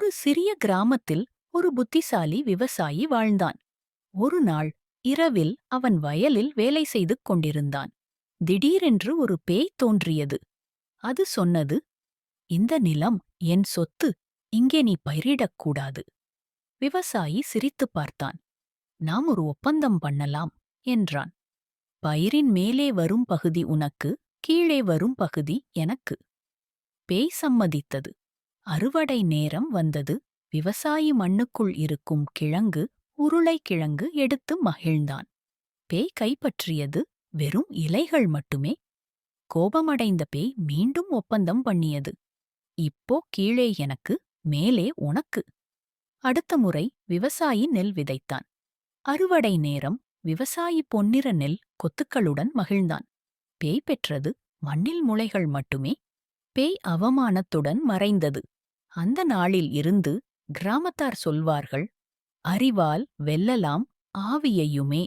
ஒரு சிறிய கிராமத்தில் ஒரு புத்திசாலி விவசாயி வாழ்ந்தான். ஒரு நாள் இரவில் அவன் வயலில் வேலை செய்து கொண்டிருந்தான். திடீரென்று ஒரு பேய் தோன்றியது. அது சொன்னது இந்த நிலம் என் சொத்து இங்கே நீ பயிரிடக்கூடாது விவசாயி சிரித்துப் பார்த்தான். நாம் ஒரு ஒப்பந்தம் பண்ணலாம் என்றான். பயிரின் மேலே வரும் பகுதி உனக்கு கீழே வரும் பகுதி எனக்கு பேய் சம்மதித்தது. அறுவடை நேரம் வந்தது. விவசாயி மண்ணுக்குள் இருக்கும் கிழங்கு உருளைக்கிழங்கு எடுத்து மகிழ்ந்தான். பேய் கைப்பற்றியது வெறும் இலைகள் மட்டுமே. கோபமடைந்த பேய் மீண்டும் ஒப்பந்தம் பண்ணியது. இப்போ கீழே எனக்கு மேலே உனக்கு அடுத்த முறை விவசாயி நெல் விதைத்தான். அறுவடை நேரம் விவசாயி பொன்னிற நெல் கொத்துக்களுடன் மகிழ்ந்தான். பேய் பெற்றது மண்ணில் முளைகள் மட்டுமே. பேய் அவமானத்துடன் மறைந்தது. அந்த நாளில் இருந்து கிராமத்தார் சொல்வார்கள் அறிவால் வெல்லலாம் ஆவியையுமே.